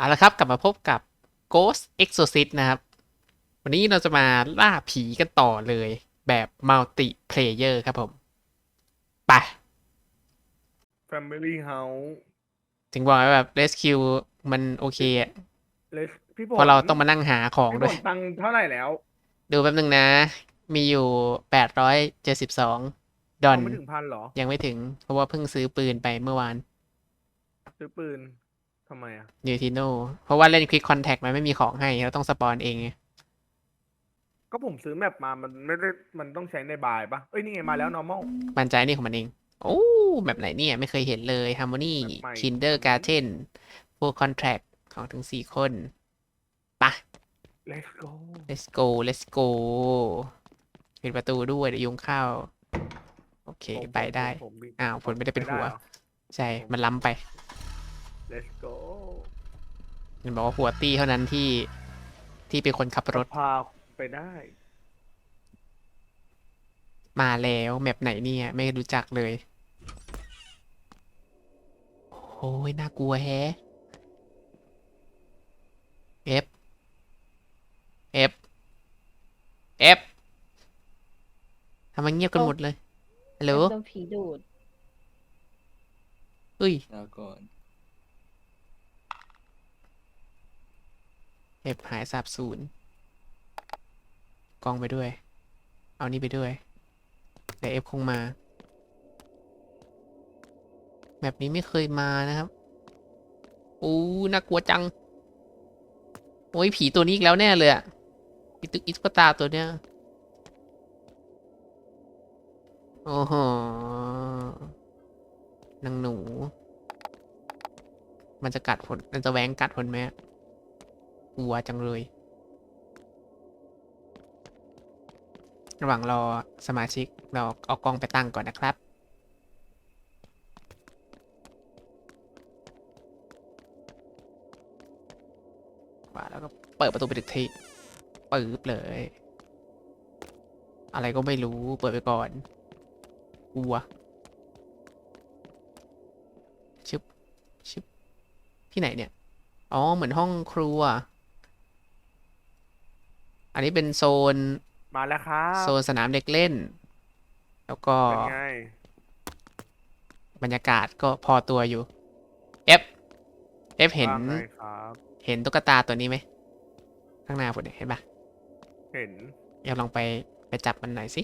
เอาละครับกลับมาพบกับ Ghost Exorcist นะครับ วันนี้เราจะมาล่าผีกันต่อเลยแบบ Multi Player ครับผม ไป Family House ถึงบอกว่าแบบ Rescue มันโอเคอะเลสพี่ผเพราะเราต้องมานั่งหาของพี่ด้ผวยลตังค์เท่าไหร่แล้วดูแป๊บนึงนะ มีอยู่ 872 ดอนยังไม่ถึงพันเหรอ ยังไม่ถึง เพราะว่าเพิ่งซื้อปืนไปเมื่อวาน ซื้อปืน ทำไมอะยูทิโนเพราะว่าเล่น Quick Contact มันไม่มีของให้เราต้องสปอนเองไงก็ผมซื้อแมปมามันไม่ได้มันต้องใช้ในบายปะเอ้ยนี่ไงมาแล้ว normal ปันใจนี่ของมันเอง โอ้แบบไหนเนี่ย ไม่เคยเห็นเลย Harmony แบบใหม่ Kindergarten Full Contract ของถึงสี่คนปะ let's go let's go let's go ปิดประตูด้วยเดี๋ยวยุงเข้า โอเค ผมไปได้ ผมผมอ้าวผลไม่ได้เป็นหัวหรอใช่ มันล้ำไป let's go มันบอกว่าหัวตี้เท่านั้นที่ที่เป็นคนขับรถพาไปได้ มาแล้วแมปไหนเนี่ย ไม่รู้จักเลยโอ้ยน่ากลัวแฮะ F F F ทำไมเงียบกันหมดเลยฮัลโหลโดนผีดูดเฮ้ยลาก่อน F หายสาบสูญกองไปด้วย เอานี่ไปด้วยเดี๋ยว F คงมา แบบนี้ไม่เคยมานะครับอู้น่ากลัวจัง โอ้ยผีตัวนี้อีกแล้วแน่เลยอะอีตึกอิสปตาตัวเนี้ย โอ้โหนางหนู มันจะกัดผลมันจะแหวงกัดผลไหม กลัวจังเลย ระหว่างรอสมาชิกเราเอากล้องไปตั้งก่อนนะครับว่าแล้วก็เปิดประตูไปถึกทีปื๊บเลย อะไรก็ไม่รู้เปิดไปก่อนกลัวชึบชึบที่ไหนเนี่ย อ๋อ เหมือนห้องครัวอั นนี้เป็นโซนมาแล้วครับโซนสนามเด็กเล่น แล้วก็เป็นไงบรรยากาศก็พอตัวอยู่ F F เห็น ว่าไงครับเห็นตุ๊กตาตัวนี้ไหม ข้างหน้าผมเนี่ยเห็นปะเห็นเดี๋ยวลองไปไปจับมันหน่อยสิ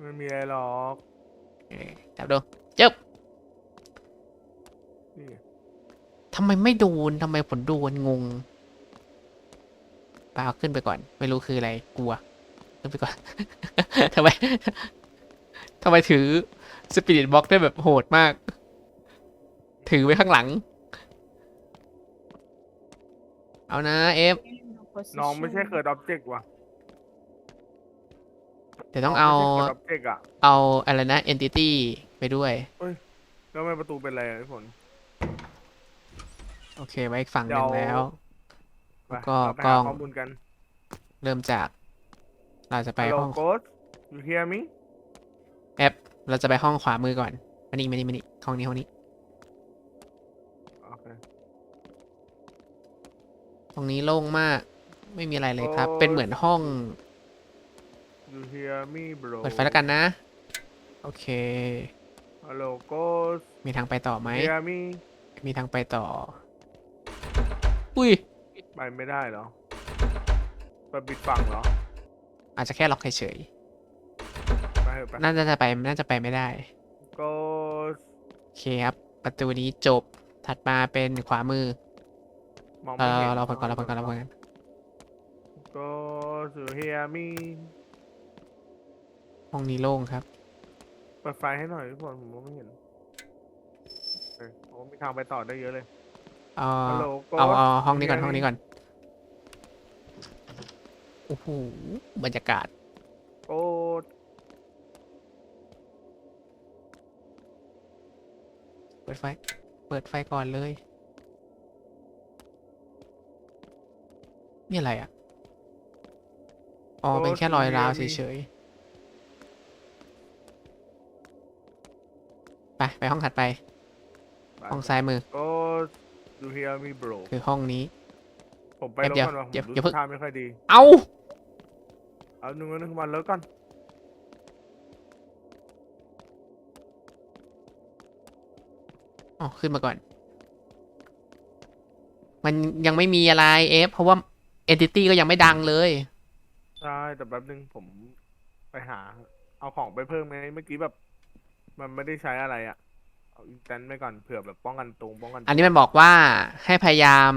ไม่มีอะไรหรอกเออจับดูจึ๊บนี่ทำไมไม่โดนทำไมผลโดนงงไปเอาขึ้นไปก่อน ไม่รู้คืออะไรกลัว ขึ้นไปก่อน ทำไมทำไมถือสปิริตบ็อกได้แบบโหดมาก ถือไว้ข้างหลัง เอานะเอฟ น้องไม่ใช่เกิด object ว่ะเดี๋ยวต้องเอาไม่ใช่เกิด object อะเอาอะไรนะ entity ไปด้วย แล้วทำไมประตูเป็นอะไรอะพี่ผลโอเค ไว้อีกฝั่งหนึ่งเดี๋ยวแล้ว ไปแล้วก็เราไปกล้หาอง ข้อมูลกัน เริ่มจาก เราจะไป Hello ห้อง ghost you hear me แอปเราจะไปห้องขวามือก่อนมานี่มานี่มานี่ห้องนี้ห้องนี้โอเคตรงนี้โล่งมาก ไม่มีอะไรเลยครับ โอ้ เป็นเหมือนห้อง you hear me bro เปิดไฟแล้วกันนะ โอเค Hello ghost มีทางไปต่อไหม hear me มีทางไปต่อ อุ้ย ไปไม่ได้เหรอเปิดปิดฝั่งเหรออาจจะแค่ล็อกเฉยไปเถอะไปๆน่าจะไปน่าจะไปไม่ได้ ghost โอเคครับ ประตูนี้จบถัดมาเป็นขวามือมองเอไม่เห็นอเราเปิดก่อนเราเปิดก่อนเราเปิดก่อน ghost you hear me ห้องนี้โล่งครับ เปิดไฟให้หน่อยทุกคนผมมองไม่เห็นโอเคโอ้มีทางไปต่อได้เยอะเลย เอา Hello เอา ghost เอาห้องนี้ก่อน you ห้อง hear นี้ me? ก่อนโอ้โหบรรยากาศ ghost เปิดไฟ เปิดไฟก่อนเลย นี่อะไรอะ อ๋อโอ้เป็นแค่รอยร้าวสีเฉเหลืองยๆ ไป ไปห้องถัดไปไปห้องซ้ายมือ ghost you hear me bro คือห้องนี้ ผมไปเดี๋แล้ยววก่อนว่าผมเดี๋ยวรู้อย่าเพิ่งท่าไม่ค่อยดี เอาเอาหนึ่งวันหนึ่งวันแล้วก่อนอ๋อขึ้นมาก่อน มันยังไม่มีอะไรเอฟเพราะว่า entity ก็ยังไม่ดังเลย ใช่แต่แป๊บนึงผมไปหา เอาของไปเพิ่มไหมเมื่อกี้แบบ มันไม่ได้ใช้อะไรอะ เอาอินแตนไปก่อนเผื่อแบบป้องกันตรงป้องกันอันนี้มันบอกว่าให้พยายาม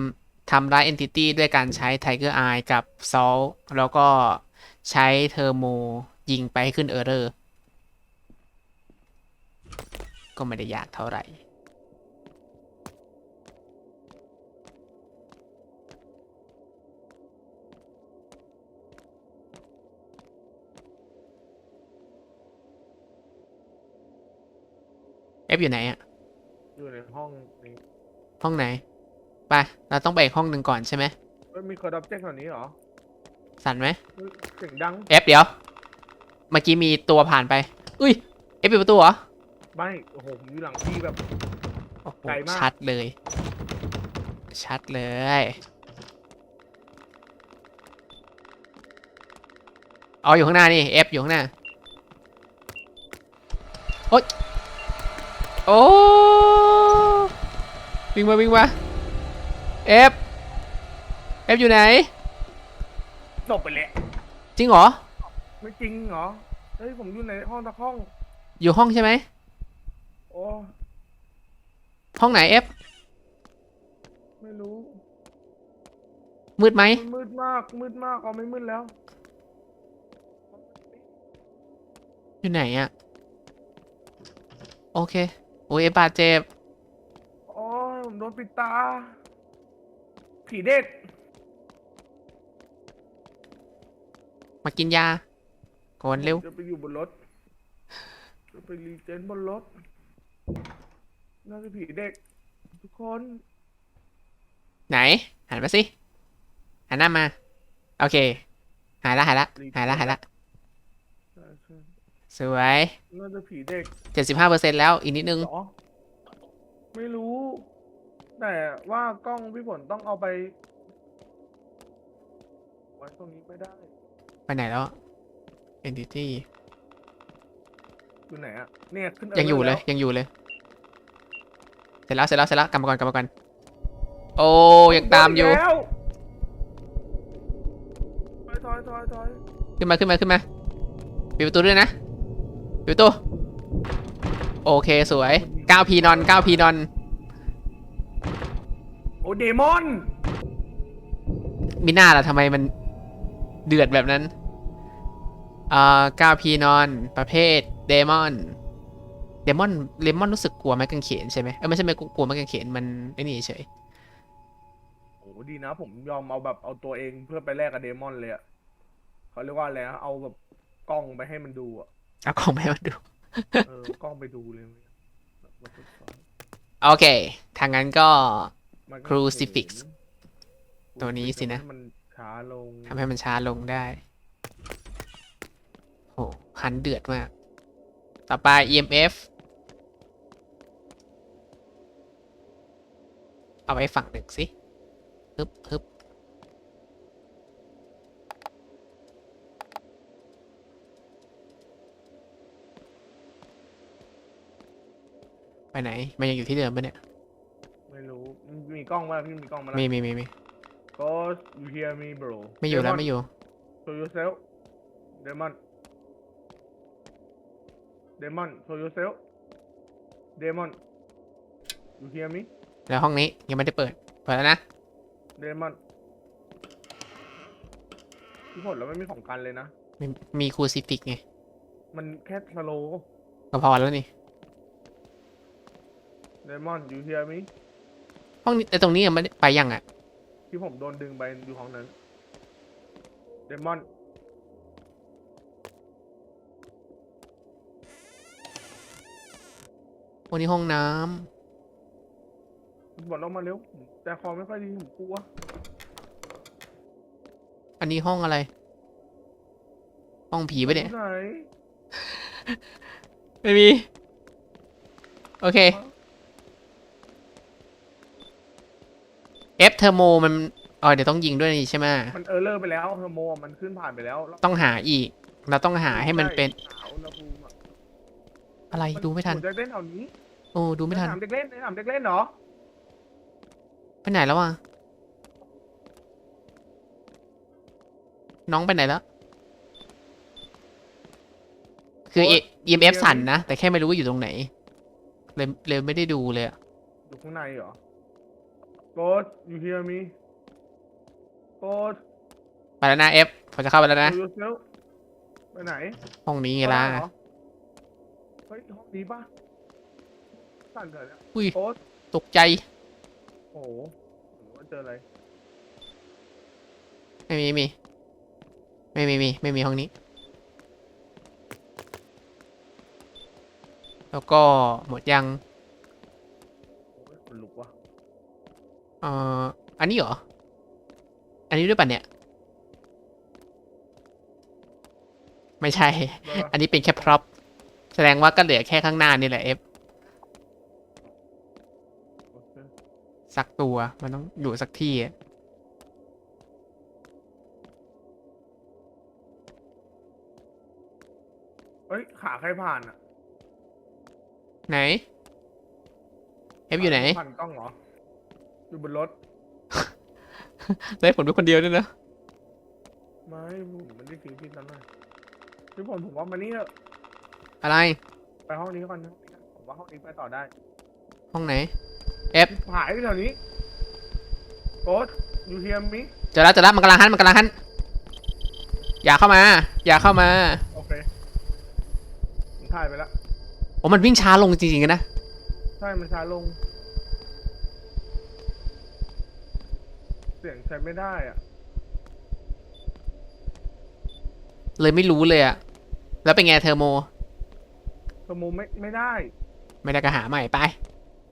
ทำร้าย entity ด้วยการใช้ tiger eye กับ salt แล้วก็ใช้เทอร์โมยิงไปให้ขึ้น error ก็ไม่ได้ยากเท่าไหร่ ฟอยู่ไหนอะอยู่ในห้องนี้ห้องไหน ไป เราต้องไปอีกห้องหนึ่งก่อนใช่ไหมเอ้ยมีคอร์ดับเจ็กแถวนี้เหรอสั่นไหมเฮ้ยเสียงดังเอฟเดี๋ยว เมื่อกี้มีตัวผ่านไป อุ้ยเอฟปิดประตูเหรอไม่โอ้โหผมอยู่หลังพี่แบบ โอ้โหไกลมาก ชัดเลย ชัดเลย อ๋ออยู่ข้างหน้านี่ F อยู่ข้างหน้า โอ๊ย โอ้วิ่งมาวิ่งมา F F อยู่ไหนตกไปแล้วจริงเหรอไม่จริงเหรอเฮ้ยผมอยู่ในห้องตะห้อง อยู่ห้องใช่ไหมโอ้ห้องไหน F ไม่รู้มืดไหมมันมืดมากมืดมากเอาไม่มืดแล้ว อยู่ไหนอะโอเค โอ้ย F บาดเจ็บโอ้ยผมโดนปิดตา ผีเด็ก มากินยาก่อนเร็ว จะไปอยู่บนรถ จะไปรีเจนบนรถ น่าจะผีเด็ก ทุกคน ไหน หันมาสิ หันหน้ามา โอเค หายละหายละหายละหายละใช่ใช่ สวยน่าจะผีเด็กเจ็ดสิบห้าเปอร์เซ็นแล้วอีกนิดนึง เหรอ ไม่รู้ แต่ว่ากล้องพี่ฝนต้องเอาไปไว้ตรงนี้ไม่ได้ ไปไหนแล้ว entity อยู่ไหนอะเนี่ยขึ้น ยังอยู่เลยแวยังอยู่เลย เสร็จแล้วเสร็จแล้วเสร็จแล้วกลับมาก่อนกลับมาก่อนโอ้ยังตามอยู่โดนกแล้วถอยถอยถอยถอยขึ้นมาขึ้นมาขึ้นมาปิดประตูด้วยนะ ปิดประตูโอเคสวย 9 พีนอน 9 พีนอน โอ้เดมอน มิน่าล่ะทำไมมันเดือดแบบนั้น อ่า9พีนอน ประเภทเดมอน เดมอนเลมอนรู้สึกกลัวไม้กางเขนใช่ไหมเออไม่ใช่ไม่กลัวไม้กางเขนมันไอ้นี่เฉยโอ้ดีนะ ผมยอมเอาแบบเอาตัวเองเพื่อไปแลกกับเดมอนเลยอะเขาเรียกว่าอะไรนะเอาแบบกล้องไปให้มันดูอะ เอาของไปมาดู เออกล้องไปดูเลยมันก็สอนโอเค ทางนั้นก็ มันก็ Crucifix เห็นตัวนี้สินะทำให้มันช้าลงทำให้มันช้าลงได้ โหหันเดือดมาก ต่อไป EMF เอาไว้ฝั่งหนึ่งสิฮึบฮึบ ไปไหน มันยังอยู่ที่เดิมปะเนี่ย ไม่รู้ มีกล้องมาพี่มีกล้องมาแล้วมีมีมีมี ก็ you hear me bro ไม่อยู่แล้ว Demon ไม่อยู่ show yourself demon demon show yourself demon you hear me แล้วห้องนี้ยังไม่ได้เปิด เปิดแล้วนะ demon พี่ผลแล้วไม่มีของกันเลยนะ มีมีคูซิฟิกไง มันแค่สโลก็พอแล้วนี่ demon you hear me ห้องนี้แต่ตรงนี้ยังไม่ได้ไปยังอะ ที่ผมโดนดึงไปอยู่ห้องนั้น demon วันนี้ห้องน้ำพี่ผลลงมาเร็วผมแต่คอไม่ค่อยดีผมกลัวอันนี้ห้องอะไร ห้องผีปะเนี่ย ไหนไม่มี โอเค เอฟเทอร์โมมันอ๋อเดี๋ยวต้องยิงด้วยนี่ใช่ไหมมันเออเลอร์ไปแล้วเทอร์โมมันขึ้นผ่านไปแล้วแล้วต้องหาอีก เราต้องหาให้มันเป็นหาอุณหภูมิอะอะไรดูไม่ทันหจะเล่นแถวนี้โอ้ดูไม่ทันสนามเด็กเล่นสนามเด็กเล่นเหรอไปไหนแล้ววะน้องไปไหนแล้ว คือโอ๊ย EMF สั่นนะ แต่แค่ไม่รู้ว่าอยู่ตรงไหนเลยเลยไม่ได้ดูเลยอะอยู่ข้างในเหรอ โกดอยู่เฮียมีโกดไปแล้วนะเอฟผมจะเข้าไปแล้วนะดูยูเซลไปไหนห้องนี้ไงล่ะข้างเหรอเฮ้ยห้องนี้ป่ะสั่นเกิดแล้วอุ้ยโกดตกใจ โอ้โหหรือว่าเจออะไรไม่มีไม่มีไม่มีมีไม่มีห้องนี้ แล้วก็หมดยัง อ่ออันนี้เหรอ อันนี้ด้วยป่ะเนี่ย ไม่ใช่เบอร์อันนี้เป็นแค่พร็อพ แสดงว่าก็เหลือแค่ข้างหน้านี่แหละเอฟโอเคสักตัว มันต้องอยู่สักที่อะเฮ้ย ขาใครผ่านอะไหน เอฟอยู่ไหน ผ่านกล้องเหรอ อยู่บนรถได้ผลเป็นคนเดียวด้วยนะ ไม่ผมไม่ได้ทิ้งพี่นั่นเลยพี่ผมผมว่ามันนี่เถอะอะไร ไปห้องนี้ก่อนนะผมว่าห้องนี้ไปต่อได้ห้องไหนหายไปแถวนี้โกดยูเทียมมิเจอแล้วเจอแล้วมันกำลังหันมันกำลังหันอย่าเข้ามา อย่าเข้ามาโอเคผมถ่ายไปแล้วโอ้มันวิ่งช้าลงจริงๆนะ ใช่มันช้าลง สียงใช้ไม่ได้อะ เลยไม่รู้เลยอะแล้วเป็นไงเทอร์โม สมูไม่ไม่ได้ ไม่ได้ก็หาใหม่ไป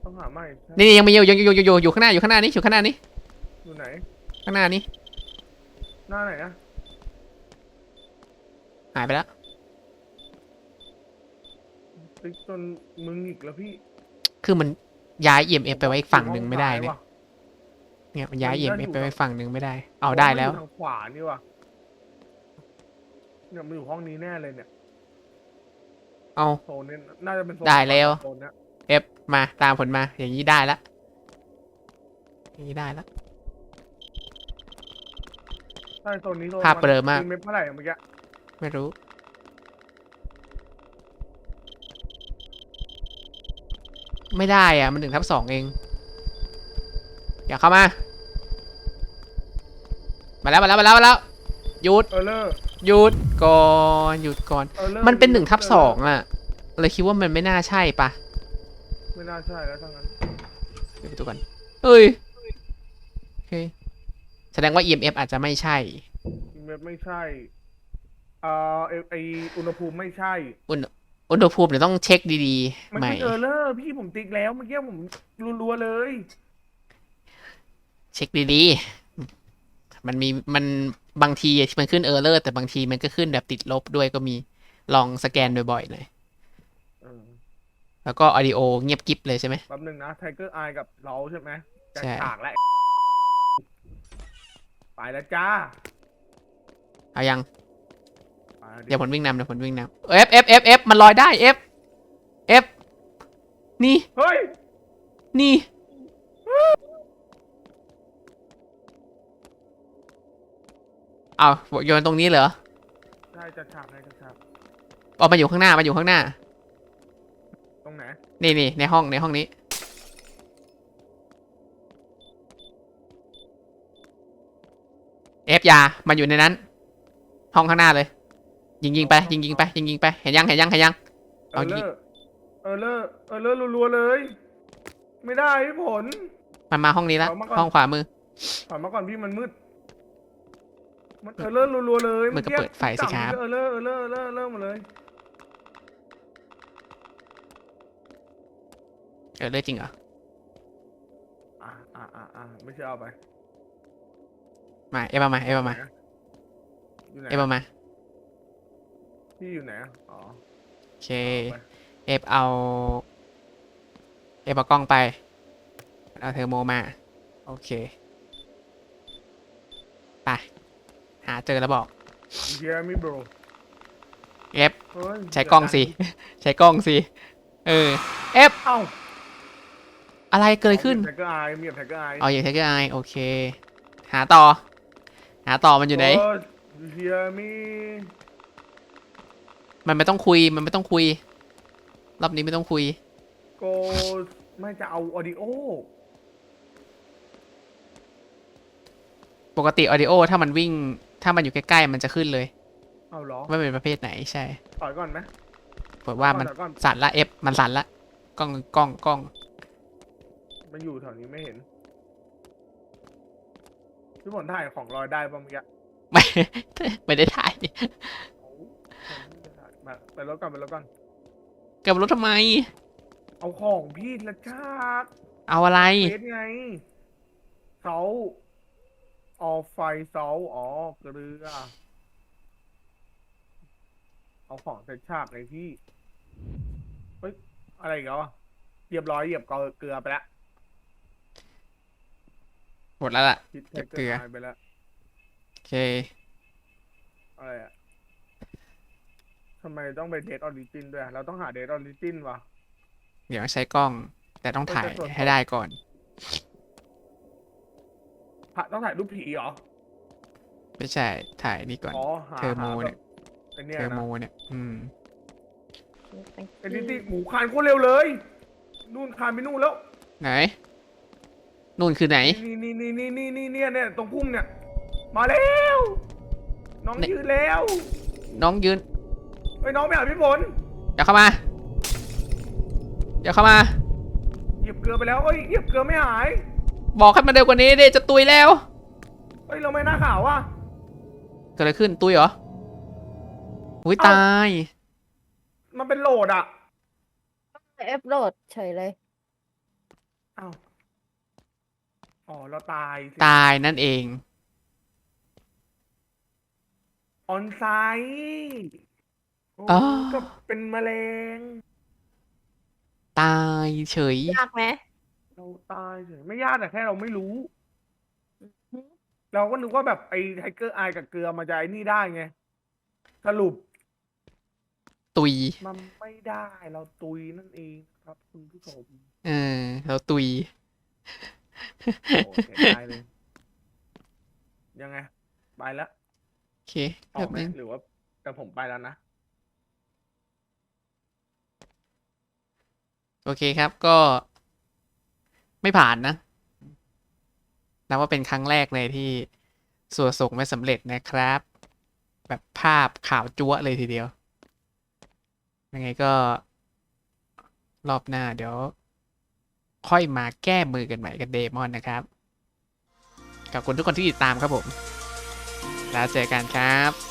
ต้องหาใหม่ใช่นี่ยังมีอยู่อยู่อยู่อยู่อยู่อยู่ข้างหน้าอยู่ข้างหน้านี้อยู่ข้างหน้านี้อยู่ไหน ข้างหน้านี้หน้าไหนอะหายไปแล้วติ๊กจนมึงอีกแล้วพี่ คือมันย้าย EMF ไปไว้อีกฝั่งหนึ่งไม่ได้เนี่ย ว่ะ เนี่ยมันย้ายมันน่า EMF อยู่ไปไว้กับฝั่งหนึ่งไม่ได้ เอาได้แล้วมันอยู่ทางขวานี่ว่ะเนี่ยมันอยู่ห้องนี้แน่เลยเนี่ยเอา โซนนี้น่าจะเป็นโซนได้แล้ว โซนเนี้ยเอฟมาตามผลมา อย่างนี้ได้ละอย่างนี้ได้ละ ใช่โซนนี้โซนภาพเบลอมากนเม็ดเท่าไหร่อะเมื่อกี้ไม่รู้ ไม่ได้อะ มันหนึ่งทับสองเอง อย่าเข้ามา มาแล้วมาแล้วมาแล้วมาแล้วหยุดเออเลอร์หยุดก่อนหยุดก่อน เออเลอร์มันเป็นหนึ่งทับสองอะเลยคิดว่ามันไม่น่าใช่ปะไม่น่าใช่แล้วทั้งนั้นเดี๋ยวไปดูกันเอ้ยโอเคแสดงว่า EMF อาจจะไม่ใช่ เม็ดไม่ใช่เอ่อไอไออุณหภูมิไม่ใช่อุณหภูมิเดี๋ยวต้องเช็คดีมันๆใหม่ เป็นเออเลอร์พี่ผมติ๊กแล้วเมื่อกี้ผมรัวๆเลย เช็คดีๆ มันมีมันบางทีมันขึ้นเออร์เลอร์แต่บางทีมันก็ขึ้นแบบติดลบด้วยก็มีลองสแกนบ่อยๆหน่อยเออแล้วก็ออดิโอเงียบกิ๊บเลยใช่ไหมแป๊บหนึงนะไทเกอร์ไอกับเราใช่ไหมจะใช่ฉากแล้วไปแล้วจ้า เอายังไปแล้วดิเดี๋ยวผมวิ่งนำเดี๋ยวผมวิ่งนำเอฟเอฟเอฟเอฟมันลอยได้เอฟเอฟนี่ เฮ้ย นี่ เอาโยนตรงนี้เหรอใช่จะฉากไงจะฉากออกมาอยู่ข้างหน้ามาอยู่ข้างหน้า ตรงไหนนี่นี่ในห้องในห้องนี้ เอฟยามันอยู่ในนั้น ห้องข้างหน้าเลย ยิงยิงไปยิงยิงไปยิงยิงไปเห็นยังเห็นยังเห็นยัง เอเอาอเลยิองร์เออเลอร์เออเลอร์รัวๆเลย ไม่ได้พี่ผล มันมาห้องนี้ละเอามาก่อน ห้องขวามือ ถอยมาก่อนพี่มันมืด มันเออเลอร์รัวๆเลยมันก็เปิดไฟสิครับ เออเลอร์เออเลอร์เออเลอร์เออเลอร์หมาเลยเออเลยจริงเหรอ อ่าอ่าอ่าอ่าไม่ใช่เอาไปมา เอฟเอามา เอฟเอามา อยู่ไหนเอฟเอามา พี่อยู่ไหนอะอ๋อโอเคเอาไปเอฟเอา เอฟเอากล้องไป เอาเทอร์โมมา โอเค หาเจอแล้วบอกเฮียมิโบรเอฟเฮ้ยใช้กล้องสิ ใช้กล้องสิ เออเอฟเอ้าอะไรเกิดขึ้นไทเกอร์ไอมีไทเกอร์ไอเอาอย่างไทเกอร์ไอโอเค หาต่อ หาต่อมันอยู่ไหนเฮียมีมันไม่ต้องคุยมันไม่ต้องคุย รอบนี้ไม่ต้องคุยโกไม่จะเอาออดิโอปกติออดิโอถ้ามันวิ่ง ถ้ามันอยู่ใกล้ๆมันจะขึ้นเลยเอาเหรอว่าเป็นประเภทไหนใช่ถอยก่อนไหมบอกว่ามันถอยก่อนสั่นละเอฟมันสั่นละกล้องกล้องกล้อง มันอยู่แถวนี้ไม่เห็นพี่ผลถ่ายของลอยได้ป่ะเมื่อกี้ไม่ไม่ได้ถ่ายเอามาไปรถก่อนไปรถก่อนกลับรถทำไม เอาของพี่ละชาติเอาอะไรเฟสไงเสา ออไฟเสาอ๋อเกลือ เอาของใส่ฉากไงพี่เฮ้ยอะไรอีกแล้วอะเหยียบร้อยเหยียบเกลือไปแล้วหมดแล้วล่ะ คิดแท็กเกลือหายไปแล้ว โอเค อะไรอะทำไมต้องไปเดทออริจินด้วยอะเราต้องหาเดทออริจินวะ เดี๋ยวใช้กล้อง แต่ต้องถ่ายเออแต่ส่วนให้ได้ก่อน พระต้องถ่ายรูปผีเหรอ ไม่ใช่ ถ่ายนี่ก่อน อ๋อหาเทอร์โมหาเนี่ยแบบไอเนี่ยเทอร์นะโมเนี่ย อืม ไอดิจิหมูคานโคตรเร็วเลย นู่นคานไปนู่นแล้ว ไหน นู่นคือไหน นี่นี่นี่นี่นี่นี่เนี่ยเนี่ยตรงพุ่มเนี่ย มาแล้ว น้องไหน ยืนแล้วน้องยืน ไอ้ยน้องไปหาพี่ฝนอย่าเข้ามาอย่าเข้ามา เหยียบเกลือไปแล้วเอ้ยเหยียบเกลือไม่หาย บอกให้มันเร็วกว่านี้ดิจะตุยแล้วเอ้ยเราไม่น่าข่าวว่ะเกิดอะไรขึ้นตุยเหรออุ้ยเอ้าตาย มันเป็นโหลดอะเอฟโหลดเฉยเลยอ้าวอ๋อเราตายสิตายนั่นเองออนไซต์โอ้อ๋อ ก็เป็นแมลงตายเฉย ยากไหมเรา ตายเฉยไม่ยากแต่แค่เราไม่รู้ เราก็นึกว่าแบบไอ้ไทเกอร์ไอกับเกลือมันจะไอ้นี่ได้ไง สรุปตุย มันไม่ได้เราตุยนั่นเองครับคุณผู้ชมเออ เราตุย โอ้เสียดายเลย ยังไง ไปแล้วโอเคต่แบอบไหมนึงหรือว่า แต่ผมไปแล้วนะ โอเคครับก็ ไม่ผ่านนะนับว่าเป็นครั้งแรกเลยที่สัวส่งไม่สำเร็จนะครับ แบบภาพข่าวจั๊วเลยทีเดียว ยังไงก็ รอบหน้าเดี๋ยว ค่อยมาแก้มือกันใหม่กับเดมอนนะครับขอบคุณทุกคนที่ติดตามครับผม แล้วเจอกันครับ